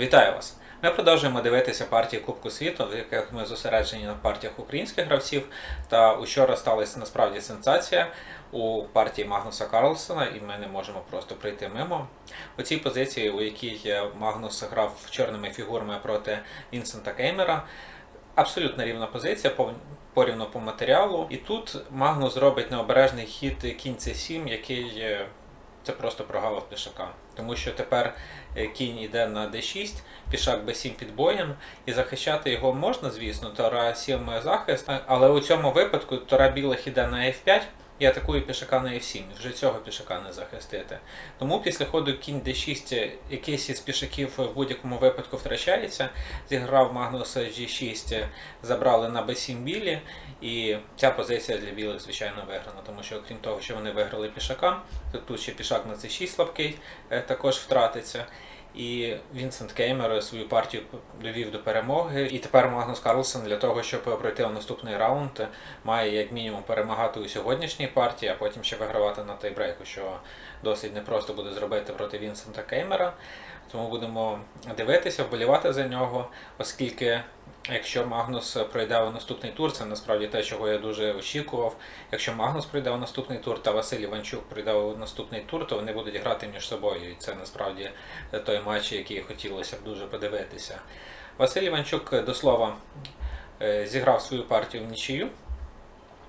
Вітаю вас! Ми продовжуємо дивитися партії Кубку світу, в яких ми зосереджені на партіях українських гравців. Та учора сталася насправді сенсація у партії Магнуса Карлсона, і ми не можемо просто пройти мимо. У цій позиції, у якій Магнус грав чорними фігурами проти Вінсента Кеймера, абсолютно рівна позиція, порівно по матеріалу. І тут Магнус робить необережний хід кінь c7, який е, це просто прогала пішака. Тому що тепер е, кінь йде на d6, пішак b7 під боєм, і захищати його можна, звісно, Тора 7 захист, але у цьому випадку Тора білих іде на f5 і атакує пішака на f7. Вже цього пішака не захистити. Тому після ходу кінь d6 якийсь із пішаків в будь-якому випадку втрачається. Зіграв Магнус g6, забрали на b7 білі, і ця позиція для білих, звичайно, виграна, тому що окрім того, що вони виграли пішака, то тут ще пішак на c6 слабкий е, також втратиться. І Вінсент Кеймер свою партію довів до перемоги. І тепер Магнус Карлсон для того, щоб пройти у наступний раунд, має як мінімум перемагати у сьогоднішній партії, а потім ще вигравати на тайбрейку, що досить непросто буде зробити проти Вінсента Кеймера. Тому будемо дивитися, вболівати за нього, оскільки якщо Магнус пройде у наступний тур, це насправді те, чого я дуже очікував. Якщо Магнус пройде у наступний тур та Василь Іванчук пройде у наступний тур, то вони будуть грати між собою. І це насправді той матч, який хотілося б дуже подивитися. Василь Іванчук, до слова, е, зіграв свою партію в нічию.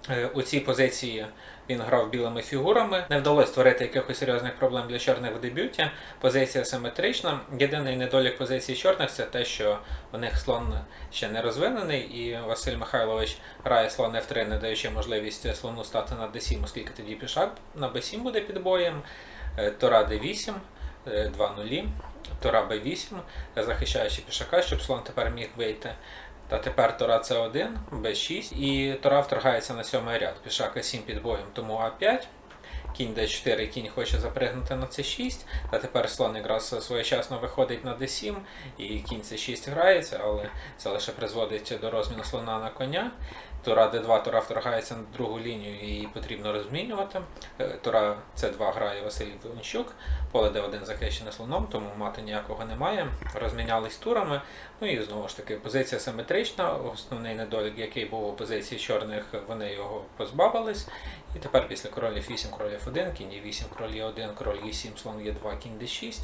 Е, У цій позиції він грав білими фігурами. Не вдалося створити якихось серйозних проблем для чорних в дебюті. Позиція симетрична. Єдиний недолік позиції чорних це те, що у них слон ще не розвинений, і Василь Михайлович грає слон F3, не даючи можливість слону стати на D7, оскільки тоді пішак на B7 буде під боєм. Е, Тора D8, 2 нулі, Тора B8, захищаючи пішака, щоб слон тепер міг вийти. Та тепер Тора С1, Б6, і Тора вторгається на сьомий ряд. Пішак А7 під боєм, тому А5. Кінь Д4, кінь хоче запригнути на С6, та тепер слон якраз своєчасно виходить на Д7, і кінь С6 грається, але це лише призводить до розміну слона на коня. Тура Д2, Тура вторгається на другу лінію, і її потрібно розмінювати. Е, Тура С2 грає Василь Іванчук, поле Д1 захищене слоном, тому мати ніякого немає. Розмінялись турами. Ну і знову ж таки, позиція симетрична. Основний недолік, який був у позиції чорних, вони його позбавились. І тепер після королів 8, королів 1, кінь е 8, король е 1, король е 7, слон е 2, кінь d6,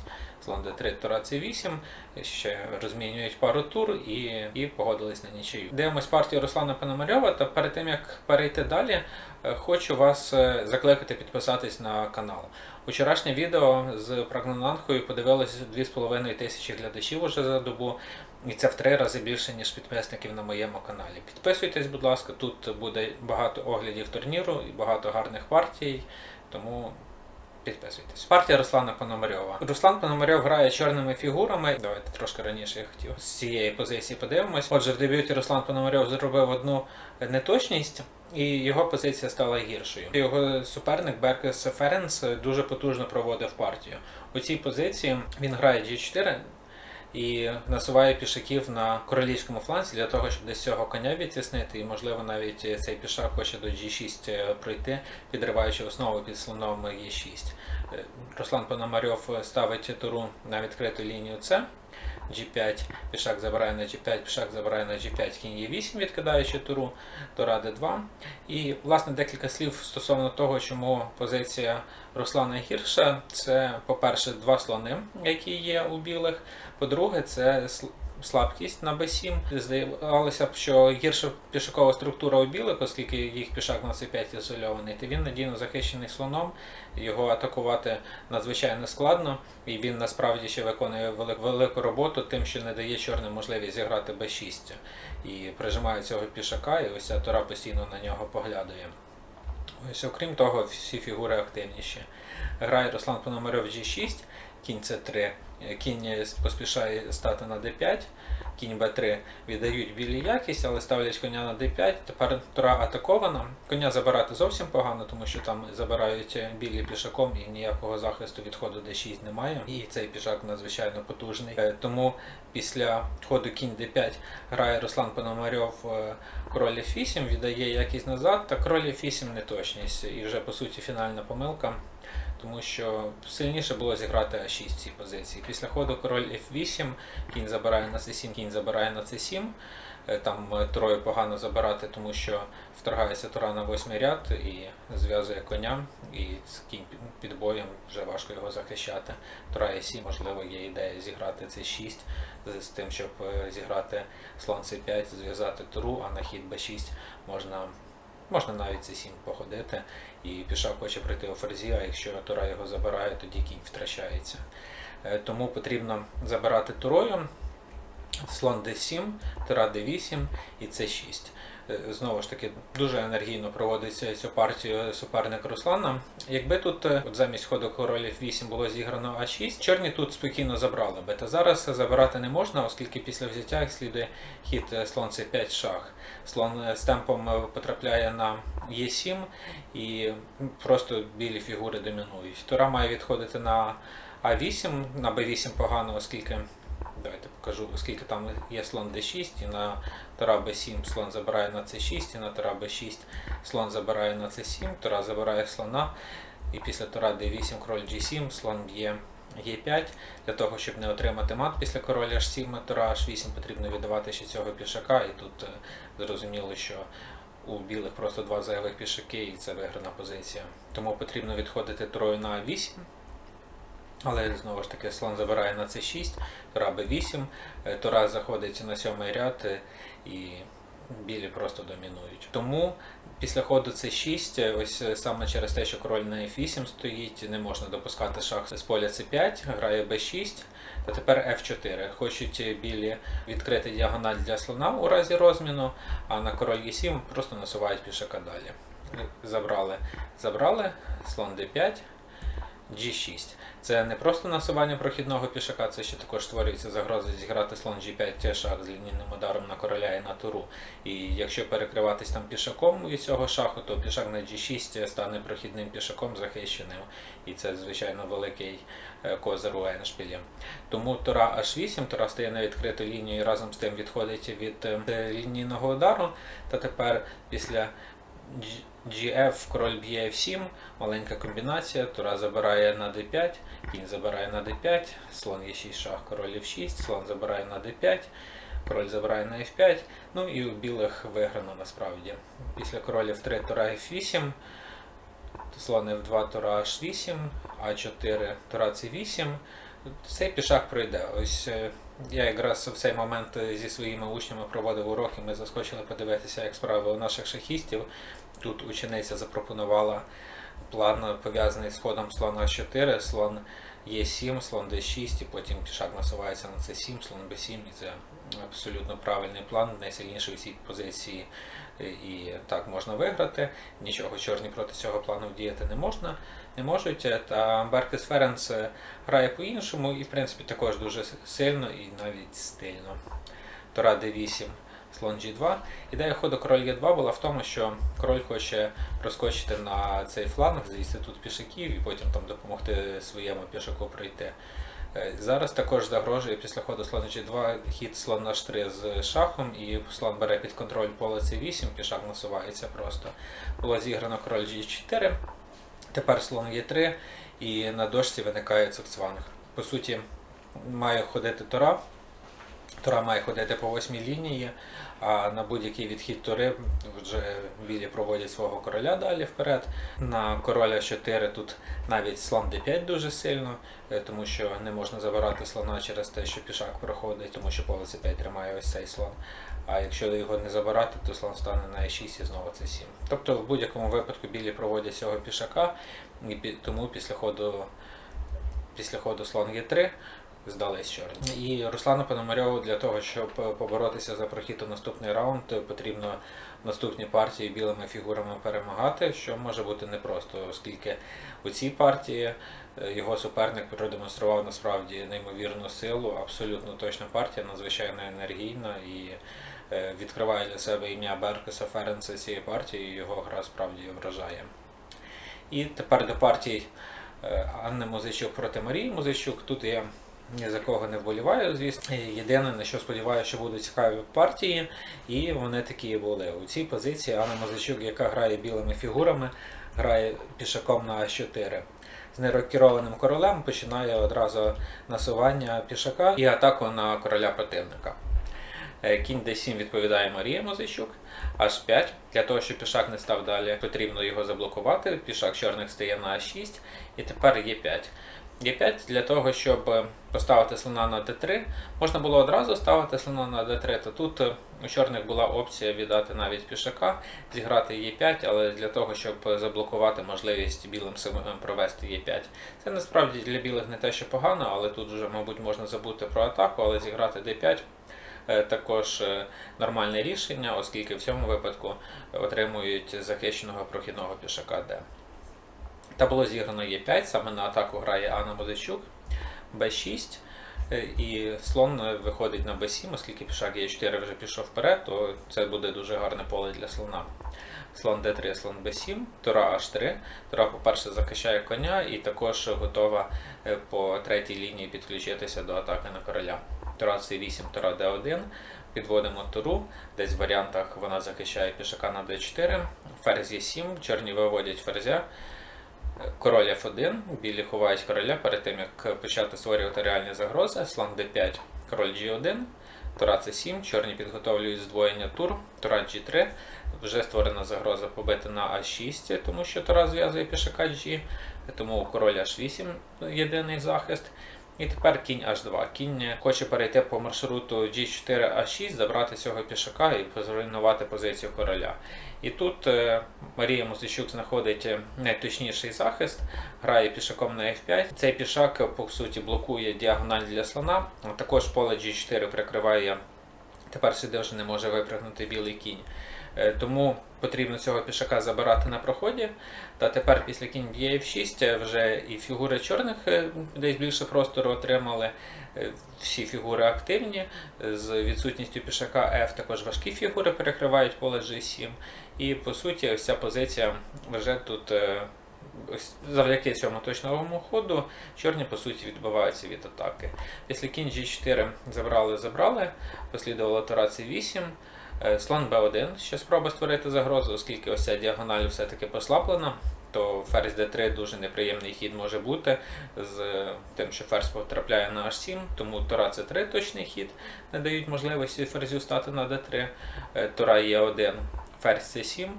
слон d3, тура c 8 ще розмінюють пару тур і, і погодились на нічию. Дивимось партію Руслана Пономарьова, та перед тим як перейти далі, е, хочу вас е, закликати підписатись на канал. Учорашнє відео з прогнозанкою подивилось 2,5 тисячі глядачів уже за добу. І це в три рази більше, ніж підписників на моєму каналі. Підписуйтесь, будь ласка, тут буде багато оглядів турніру і багато гарних партій, тому підписуйтесь. Партія Руслана Пономарьова. Руслан Пономарьов грає чорними фігурами. Давайте трошки раніше я хотів з цієї позиції подивимось. Отже, в дебюті Руслан Пономарьов зробив одну неточність. І його позиція стала гіршою. Його суперник Беркес Ференс дуже потужно проводив партію. У цій позиції він грає G4, і насуває пішаків на королівському фланзі для того, щоб десь цього коня відтіснити, і можливо навіть цей пішак хоче до G6 пройти, підриваючи основу під слоном Е6. Руслан Пономарьов ставить туру на відкриту лінію С. G5, пішак забирає на G5, пішак забирає на G5, кінь e 8 відкидаючи туру, Тура D2. І, власне, декілька слів стосовно того, чому позиція Руслана гірша. Це, по-перше, два слони, які є у білих. По-друге, це слабкість на b7. Здавалося б, що гірша пішакова структура у білих, оскільки їх пішак на c5 ізольований, то він надійно захищений слоном. Його атакувати надзвичайно складно, і він насправді ще виконує вели- велику роботу тим, що не дає чорним можливість зіграти b6. І прижимає цього пішака, і ось ця тура постійно на нього поглядає. Ось, окрім того, всі фігури активніші. Грає Руслан Пономарьов G6, кінь C3, кінь поспішає стати на D5, кінь B3 віддають білі якість, але ставлять коня на D5. Тепер тура атакована. Коня забирати зовсім погано, тому що там забирають білі пішаком і ніякого захисту від ходу D6 немає. І цей пішак надзвичайно потужний. Е, Тому після ходу кінь D5 грає Руслан Пономарьов е, король F8, віддає якість назад, та король F8 неточність. І вже по суті фінальна помилка. Тому що сильніше було зіграти А6 в цій позиції. Після ходу король F8, кінь забирає на C7, кінь забирає на C7. Е, Там е, трою погано забирати, тому що вторгається тура на восьмий ряд і зв'язує коня, і з кінь під- боєм вже важко його захищати. Тура Е7, можливо, є ідея зіграти C6 з, з тим, щоб е, зіграти слон C5, зв'язати туру, а на хід B6 можна, можна навіть C7 походити. І пішак хоче пройти у ферзі, а якщо тура його забирає, тоді кінь втрачається. Е, Тому потрібно забирати турою. Слон d7, тура d8 і c6. Е, Знову ж таки, дуже енергійно проводиться цю партію суперник Руслана. Якби тут е, от замість ходу король f8 було зіграно а6, чорні тут спокійно забрали би. Та зараз забирати не можна, оскільки після взяття слідує хід е, слон c5 шах. Слон з темпом потрапляє на e7 і просто білі фігури домінують. Тура має відходити на а8, на b8 погано, оскільки покажу, оскільки там є слон d6, і на тура b7 слон забирає на c6, і на тура b6 слон забирає на c7, тура забирає слона, і після тура d8 король g7 слон б'є e5. Для того, щоб не отримати мат після короля h7, тура h8 потрібно віддавати ще цього пішака, і тут е, зрозуміло, що у білих просто два зайвих пішаки, і це виграна позиція. Тому потрібно відходити турою на 8. Але знову ж таки слон забирає на c6, тура b8, е, тура заходить на сьомий ряд е, і білі просто домінують. Тому після ходу c6, е, ось е, саме через те, що король на f8 стоїть, не можна допускати шах з поля c5, грає b6, та тепер f4. Хочуть е, білі відкрити діагональ для слона у разі розміну, а на король e7 просто насувають пішака далі. Е, Забрали, забрали, слон d5. G6. Це не просто насування прохідного пішака, це ще також створюється загроза зіграти слон G5 шах з лінійним ударом на короля і на туру. І якщо перекриватись там пішаком від цього шаху, то пішак на G6 стане прохідним пішаком захищеним. І це, звичайно, великий е, козир у еншпілі. Тому тура H8, тура стає на відкриту лінію і разом з тим відходить від е, лінійного удару. Та тепер після GF, король б'є F7, маленька комбінація, тура забирає на D5, кінь забирає на D5, слон Е6 шах, король F6, слон забирає на D5, король забирає на F5, ну і у білих виграно насправді. Після короля F3 тура F8, слон F2 тура H8, А4 тура C8. Цей пішак пройде. Ось е, я якраз в цей момент е, зі своїми учнями проводив уроки. Ми заскочили подивитися, як справи у наших шахістів. Тут учениця запропонувала план пов'язаний з ходом слона 4, слон Е7, слон Д6, і потім пішак насувається на С7, слон Б7, і це абсолютно правильний план, найсильніший цій позиції. е, І так можна виграти. Нічого чорні проти цього плану вдіяти не можна, не можуть. Е, Та Беркес Ференц е, грає по-іншому і, в принципі, також дуже сильно і навіть стильно. Тура D8, слон G2. Ідея ходу король Е2 була в тому, що король хоче проскочити на цей фланг, звісти тут пішаків і потім там допомогти своєму пішаку пройти. Е, Зараз також загрожує після ходу слона G2 хід слон H3 з шахом, і слон бере під контроль поле C8, пішак насувається просто. Було зіграно король G4, тепер слон Е3, і на дошці виникає цукцванг. По суті, має ходити Тора. Тура має ходити по восьмій лінії, а на будь-який відхід тури вже білі проводять свого короля далі вперед. На короля 4 тут навіть слон d5 дуже сильно, е, тому що не можна забирати слона через те, що пішак проходить, тому що поле c5 тримає ось цей слон. А якщо його не забирати, то слон стане на e6 і знову c7. Тобто в будь-якому випадку білі проводять цього пішака, і тому після ходу, після ходу слон Е3 здались чорні. І Руслану Пономарьову для того, щоб поборотися за прохід у наступний раунд, потрібно в наступній партії білими фігурами перемагати, що може бути непросто, оскільки у цій партії е, його суперник продемонстрував насправді неймовірну силу, абсолютно точна партія, надзвичайно енергійна і е, відкриває для себе ім'я Беркеса Ференца цієї партії, і його гра справді вражає. І тепер до партій е, Анни Музичук проти Марії Музичук. Тут я ні за кого не вболіваю, звісно. Єдине, на що сподіваюся, що будуть цікаві партії, і вони такі були. У цій позиції Анна Музичук, яка грає білими фігурами, грає пішаком на А4. з нерокерованим королем починає одразу насування пішака і атаку на короля противника. Е, Кінь d7 відповідає Марія Музичук, H5. Для того, щоб пішак не став далі, потрібно його заблокувати. Пішак чорних стає на А6, і тепер Е5. Е5 для того, щоб е, поставити слона на d3, можна було одразу ставити слона на d3, то тут е, у чорних була опція віддати навіть пішака, зіграти Е5, але для того, щоб заблокувати можливість білим самим провести Е5. Це насправді для білих не те, що погано, але тут вже, мабуть, можна забути про атаку, але зіграти d5 е, також е, нормальне рішення, оскільки в цьому випадку отримують захищеного прохідного пішака D. Та було зіграно Е5, саме на атаку грає Анна Мозичук, Б6. е, І слон е, виходить на Б7, оскільки пішак Е4 вже пішов вперед, то це буде дуже гарне поле для слона. Слон d3, слон b7, тура h3. Тура, по-перше, захищає коня і також готова е, по третій лінії підключитися до атаки на короля. Тура c8, тура d1. Підводимо туру. Десь в варіантах вона захищає пішака на d4. Ферзь e7, чорні виводять ферзя. Король F1, білі ховають короля перед тим, як почати створювати реальні загрози. Слон d5, король G1, тура c7, чорні підготовлюють здвоєння тур, тура G3. Вже створена загроза побити на А6, тому що тура зв'язує пішака G, тому король H8 єдиний захист. І тепер кінь H2. Кінь хоче перейти по маршруту G4 A6, забрати цього пішака і позруйнувати позицію короля. І тут е, Марія Музичук знаходить е, найточніший захист, грає пішаком на F5. Цей пішак, по суті, блокує діагональ для слона. Також поле G4 прикриває. Тепер сюди вже не може випрыгнути білий кінь. Е, Тому потрібно цього пішака забирати на проході. Та тепер після кінь б'є F6 вже і фігури чорних е, десь більше простору отримали. Е, Всі фігури активні. З відсутністю пішака F також важкі фігури перекривають поле G7. І по суті, ця позиція вже тут. Завдяки цьому точному ходу чорні по суті відбиваються від атаки. Після кінь G4 забрали, забрали, послідувала тура C8, е, слон B1, ще спроба створити загрозу, оскільки ось ця діагональ все-таки послаблена, то ферзь D3 дуже неприємний хід може бути з е, тим, що ферзь потрапляє на H7, тому тура C3 точний хід, не дають можливості ферзю стати на D3, е, тура E1, ферзь C7,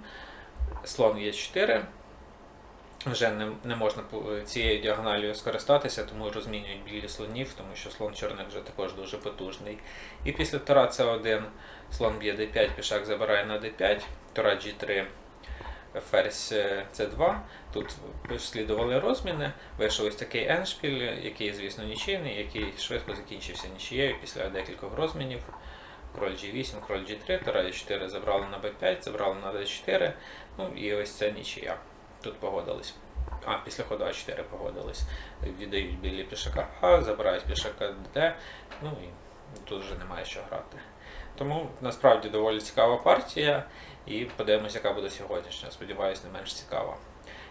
слон E4 вже не, не можна цією діагоналію скористатися, тому розмінюють білі слонів, тому що слон чорних вже також дуже потужний. І після тура С1 слон б'є d5, пішак забирає на d5, тура G3, ферзь е, C2. Тут слідували розміни. Вийшов ось такий еншпіль, який, звісно, нічийний, який швидко закінчився нічією після декількох розмінів. Король G8, король G3, тура E4 забрали на B5, забрали на D4. Ну і ось це нічия. Тут погодились. А, після ходу А4 погодились. Віддають білі пішака А, забирають пішака Д. Ну і тут вже немає що грати. Тому насправді доволі цікава партія. І подивимось, яка буде сьогоднішня. Сподіваюсь, не менш цікава.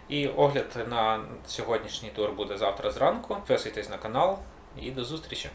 І огляд на сьогоднішній тур буде завтра зранку. Підписуйтесь на канал і до зустрічі!